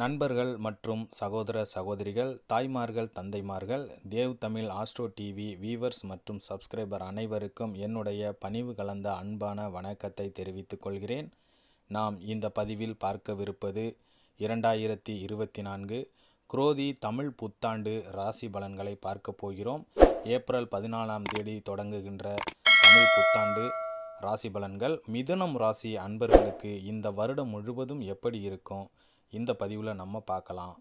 நண்பர்கள் மற்றும் சகோதர சகோதரிகள் தாய்மார்கள் தந்தைமார்கள் Dev Tamil Astro TV viewers மற்றும் சப்ஸ்கிரைபர் அனைவருக்கும் என்னுடைய பணிவு கலந்த அன்பான வணக்கத்தை தெரிவித்துக் கொள்கிறேன். நாம் இந்த பதிவில் பார்க்கவிருப்பது இரண்டாயிரத்தி இருபத்தி நான்கு குரோதி தமிழ் புத்தாண்டு ராசி பலன்களை பார்க்க போகிறோம். ஏப்ரல் பதினாலாம் தேதி தொடங்குகின்ற தமிழ் புத்தாண்டு ராசி பலன்கள். மிதுனம் ராசி அன்பர்களுக்கு இந்த வருடம் முழுவதும் எப்படி இருக்கும்? இந்த பதிவில் நம்ம பார்க்கலாம்.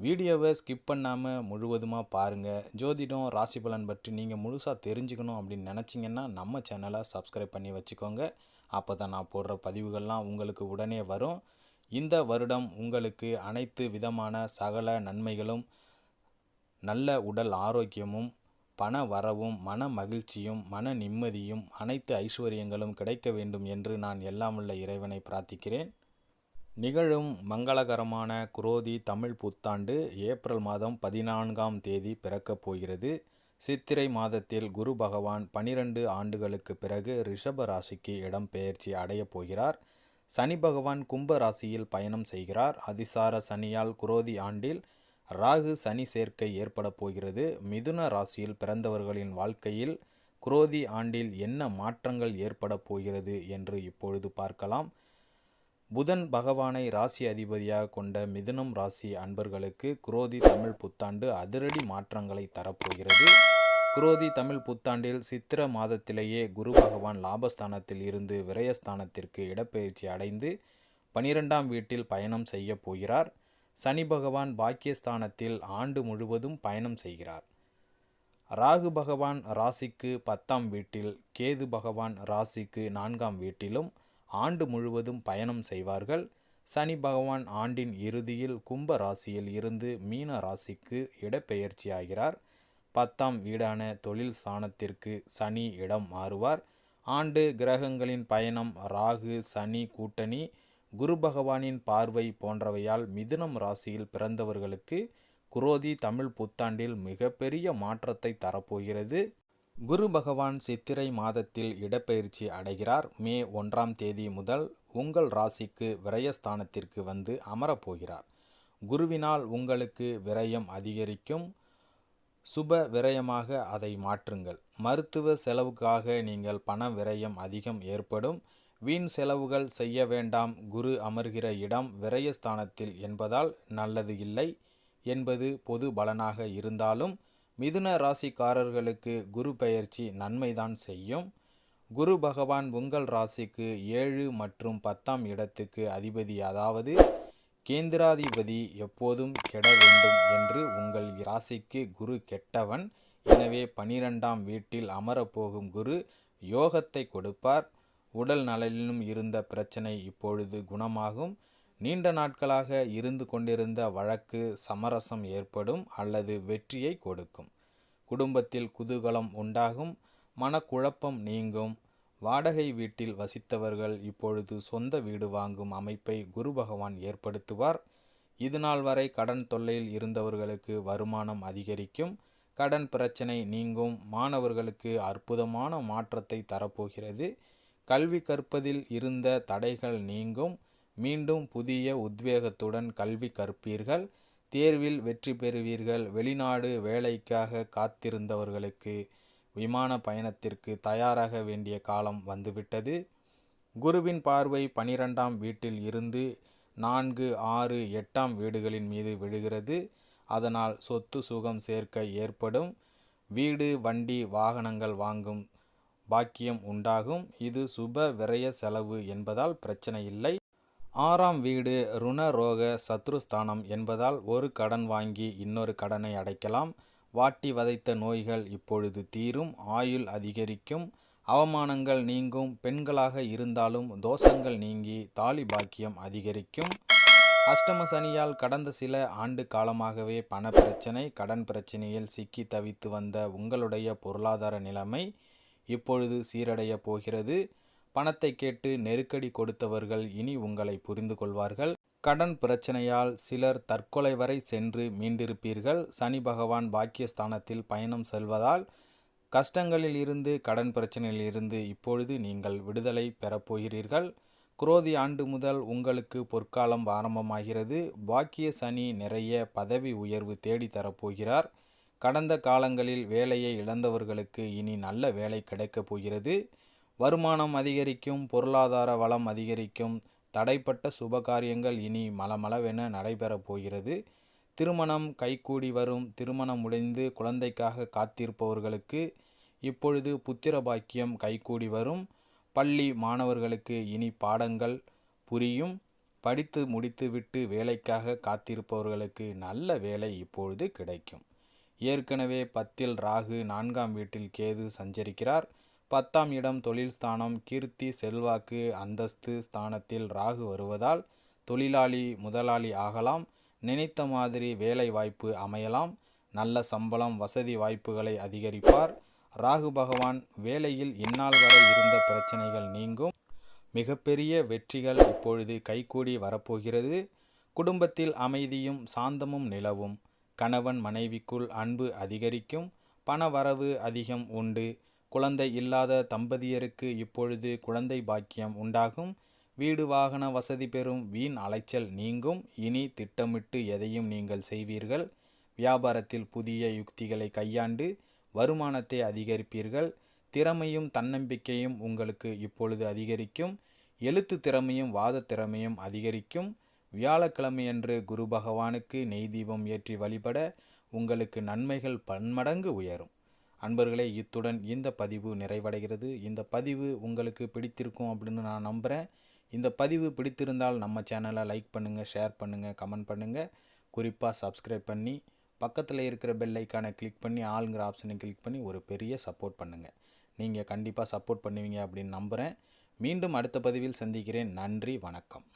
வீடியோவை ஸ்கிப் பண்ணாமல் முழுவதுமாக பாருங்கள் ஜோதிடம் ராசி பலன் பற்றி நீங்கள் முழுசாக தெரிஞ்சுக்கணும் அப்படின்னு நினச்சிங்கன்னா நம்ம சேனலை சப்ஸ்கிரைப் பண்ணி வச்சுக்கோங்க. அப்போ தான் நான் போடுற பதிவுகள்லாம் உங்களுக்கு உடனே வரும். இந்த வருடம் உங்களுக்கு அனைத்து விதமான சகல நன்மைகளும் நல்ல உடல் ஆரோக்கியமும் பண வரவும் மன மகிழ்ச்சியும் மன நிம்மதியும் அனைத்து ஐஸ்வர்யங்களும் கிடைக்க வேண்டும் என்று நான் எல்லாம் உள்ள இறைவனை பிரார்த்திக்கிறேன். நிகழும் மங்களகரமான குரோதி தமிழ் புத்தாண்டு ஏப்ரல் மாதம் பதினான்காம் தேதி பிறக்கப் போகிறது. சித்திரை மாதத்தில் குரு பகவான் பனிரெண்டு ஆண்டுகளுக்கு பிறகு ரிஷப ராசிக்கு இடம்பெயர்ச்சி அடையப் போகிறார். சனி பகவான் கும்ப ராசியில் பயணம் செய்கிறார். அதிசார சனியால் குரோதி ஆண்டில் ராகு சனி சேர்க்கை ஏற்பட போகிறது. மிதுன ராசியில் பிறந்தவர்களின் வாழ்க்கையில் குரோதி ஆண்டில் என்ன மாற்றங்கள் ஏற்பட போகிறது என்று இப்பொழுது பார்க்கலாம். புதன் பகவானை ராசி அதிபதியாக கொண்ட மிதுனம் ராசி அன்பர்களுக்கு குரோதி தமிழ் புத்தாண்டு அதிரடி மாற்றங்களை தரப்போகிறது. குரோதி தமிழ் புத்தாண்டில் சித்திர மாதத்திலேயே குரு பகவான் லாபஸ்தானத்தில் இருந்து விரயஸ்தானத்திற்கு இடப்பெயர்ச்சி அடைந்து பனிரெண்டாம் வீட்டில் பயணம் செய்ய போகிறார். சனி பகவான் பாக்கியஸ்தானத்தில் ஆண்டு முழுவதும் பயணம் செய்கிறார். ராகு பகவான் ராசிக்கு பத்தாம் வீட்டில் கேது பகவான் ராசிக்கு நான்காம் வீட்டிலும் ஆண்டு முழுவதும் பயணம் செய்வார்கள். சனி பகவான் ஆண்டின் இறுதியில் கும்ப ராசியில் இருந்து மீன ராசிக்கு இடப்பெயர்ச்சியாகிறார். பத்தாம் வீடான தொழில் ஸ்தானத்திற்கு சனி இடம் மாறுவார். ஆண்டு கிரகங்களின் பயணம் ராகு சனி கூட்டணி குரு பகவானின் பார்வை போன்றவையால் மிதுனம் ராசியில் பிறந்தவர்களுக்கு குரோதி தமிழ் புத்தாண்டில் மிகப்பெரிய மாற்றத்தை தரப்போகிறது. குரு பகவான் சித்திரை மாதத்தில் இடப்பெயர்ச்சி அடைகிறார். மே ஒன்றாம் தேதி முதல் உங்கள் ராசிக்கு விரயஸ்தானத்திற்கு வந்து அமரப்போகிறார். குருவினால் உங்களுக்கு விரயம் அதிகரிக்கும். சுப விரயமாக அதை மாற்றுங்கள். மருத்துவ செலவுக்காக நீங்கள் பண விரயம் அதிகம் ஏற்படும். வீண் செலவுகள் செய்ய வேண்டாம். குரு அமர்கிற இடம் விரயஸ்தானத்தில் என்பதால் நல்லது இல்லை என்பது பொது பலனாக இருந்தாலும் மிதுன ராசிக்காரர்களுக்கு குரு பெயர்ச்சி நன்மைதான் செய்யும். குரு பகவான் உங்கள் ராசிக்கு ஏழு மற்றும் பத்தாம் இடத்துக்கு அதிபதி அதாவது கேந்திராதிபதி எப்போதும் கெட வேண்டும் என்று உங்கள் ராசிக்கு குரு கெட்டவன். எனவே பனிரெண்டாம் வீட்டில் அமரப்போகும் குரு யோகத்தை கொடுப்பார். உடல் நலனிலும் இருந்த பிரச்சனை இப்பொழுது குணமாகும். நீண்ட நாட்களாக இருந்து கொண்டிருந்த வழக்கு சமரசம் ஏற்படும் அல்லது வெற்றியை கொடுக்கும். குடும்பத்தில் குதூகலம் உண்டாகும் மனக்குழப்பம் நீங்கும். வாடகை வீட்டில் வசித்தவர்கள் இப்பொழுது சொந்த வீடு வாங்கும் அமைப்பை குரு பகவான் ஏற்படுத்துவார். இதுநாள் வரை கடன் தொல்லையில் இருந்தவர்களுக்கு வருமானம் அதிகரிக்கும். கடன் பிரச்சனை நீங்கும். மாணவர்களுக்கு அற்புதமான மாற்றத்தை தரப்போகிறது. கல்வி கற்பதில் இருந்த தடைகள் நீங்கும். மீண்டும் புதிய உத்வேகத்துடன் கல்வி கற்பீர்கள். தேர்வில் வெற்றி பெறுவீர்கள். வெளிநாடு வேலைக்காக காத்திருந்தவர்களுக்கு விமான பயணத்திற்கு தயாராக வேண்டிய காலம் வந்துவிட்டது. குருவின் பார்வை பனிரெண்டாம் வீட்டில் இருந்து நான்கு ஆறு எட்டாம் வீடுகளின் மீது விழுகிறது. அதனால் சொத்து சுகம் சேர்க்க ஏற்படும். வீடு வண்டி வாகனங்கள் வாங்கும் பாக்கியம் உண்டாகும். இது சுப விரய செலவு என்பதால் பிரச்சனை இல்லை. ஆறாம் வீடு ருணரோக சத்ருஸ்தானம் என்பதால் ஒரு கடன் வாங்கி இன்னொரு கடனை அடைக்கலாம். வாட்டி வதைத்த நோய்கள் இப்பொழுது தீரும் ஆயுள் அதிகரிக்கும் அவமானங்கள் நீங்கும் பெண்களாக இருந்தாலும் தோஷங்கள் நீங்கி தாலி பாக்கியம் அதிகரிக்கும். அஷ்டம சனியால் கடந்த சில ஆண்டு காலமாகவே பண பிரச்சனை கடன் பிரச்சனையில் சிக்கி தவித்து வந்த உங்களுடைய பொருளாதார நிலைமை இப்பொழுது சீரடைய போகிறது. பணத்தை கேட்டு நெருக்கடி கொடுத்தவர்கள் இனி உங்களை புரிந்து கொள்வார்கள். கடன் பிரச்சனையால் சிலர் தற்கொலை வரை சென்று மீண்டிருப்பீர்கள். சனி பகவான் பாக்கியஸ்தானத்தில் பயணம் செல்வதால் கஷ்டங்களில் இருந்து கடன் பிரச்சனையில் இருந்து இப்பொழுது நீங்கள் விடுதலை பெறப்போகிறீர்கள் குரோதி ஆண்டு முதல் உங்களுக்கு பொற்காலம் ஆரம்பமாகிறது. பாக்கிய சனி நிறைய பதவி உயர்வு தேடித்தரப்போகிறார் கடந்த காலங்களில் வேலையை இழந்தவர்களுக்கு இனி நல்ல வேலை கிடைக்கப் போகிறது. வருமானம் அதிகரிக்கும் பொருளாதார வளம் அதிகரிக்கும் தடைப்பட்ட சுபகாரியங்கள் இனி மலமளவென நடைபெறப் போகிறது. திருமணம் கைகூடி வரும் திருமணம் முடிந்து குழந்தைக்காக காத்திருப்பவர்களுக்கு இப்பொழுது புத்திர பாக்கியம் கைகூடி வரும். பள்ளி மாணவர்களுக்கு இனி பாடங்கள் புரியும். படித்து முடித்துவிட்டு வேலைக்காக காத்திருப்பவர்களுக்கு நல்ல வேலை இப்பொழுது கிடைக்கும். ஏற்கனவே பத்தில் ராகு நான்காம் வீட்டில் கேது சஞ்சரிக்கிறார். பத்தாம் இடம் தொழில் ஸ்தானம் கீர்த்தி செல்வாக்கு அந்தஸ்து ஸ்தானத்தில் ராகு வருவதால் தொழிலாளி முதலாளி ஆகலாம். நினைத்த மாதிரி வேலை வாய்ப்பு அமையலாம். நல்ல சம்பளம் வசதி வாய்ப்புகளை அதிகரிப்பார். ராகு பகவான் வேலையில் இந்நாள் வரை இருந்த பிரச்சனைகள் நீங்கும். மிகப்பெரிய வெற்றிகள் இப்பொழுது கைகூடி வரப்போகிறது. குடும்பத்தில் அமைதியும் சாந்தமும் நிலவும். கணவன் மனைவிக்குள் அன்பு அதிகரிக்கும். பண வரவு அதிகம் உண்டு. குழந்தை இல்லாத தம்பதியருக்கு இப்பொழுது குழந்தை பாக்கியம் உண்டாகும். வீடு வாகன வசதி பெறும் வீண் அலைச்சல் நீங்கும். இனி திட்டமிட்டு எதையும் நீங்கள் செய்வீர்கள். வியாபாரத்தில் புதிய யுக்திகளை கையாண்டு வருமானத்தை அதிகரிப்பீர்கள். திறமையும் தன்னம்பிக்கையும் உங்களுக்கு இப்பொழுது அதிகரிக்கும். எழுத்து திறமையும் வாத திறமையும் அதிகரிக்கும். வியாழக்கிழமையன்று குரு பகவானுக்கு நெய் தீபம் ஏற்றி வழிபட உங்களுக்கு நன்மைகள் பன்மடங்கு உயரும். அன்பர்களே இத்துடன் இந்த பதிவு நிறைவடைகிறது. இந்த பதிவு உங்களுக்கு பிடித்திருக்கும் அப்படின்னு நான் நம்புகிறேன் இந்த பதிவு பிடித்திருந்தால் நம்ம சேனலை லைக் பண்ணுங்கள் ஷேர் பண்ணுங்கள் கமெண்ட் பண்ணுங்கள் குறிப்பாக சப்ஸ்கிரைப் பண்ணி பக்கத்தில் இருக்கிற பெல் ஐக்கானை கிளிக் பண்ணி ஆளுங்கிற ஆப்ஷனை கிளிக் பண்ணி ஒரு பெரிய சப்போர்ட் பண்ணுங்கள் நீங்கள் கண்டிப்பாக சப்போர்ட் பண்ணுவீங்க அப்படின்னு நம்புகிறேன் மீண்டும் அடுத்த பதிவில் சந்திக்கிறேன். நன்றி வணக்கம்.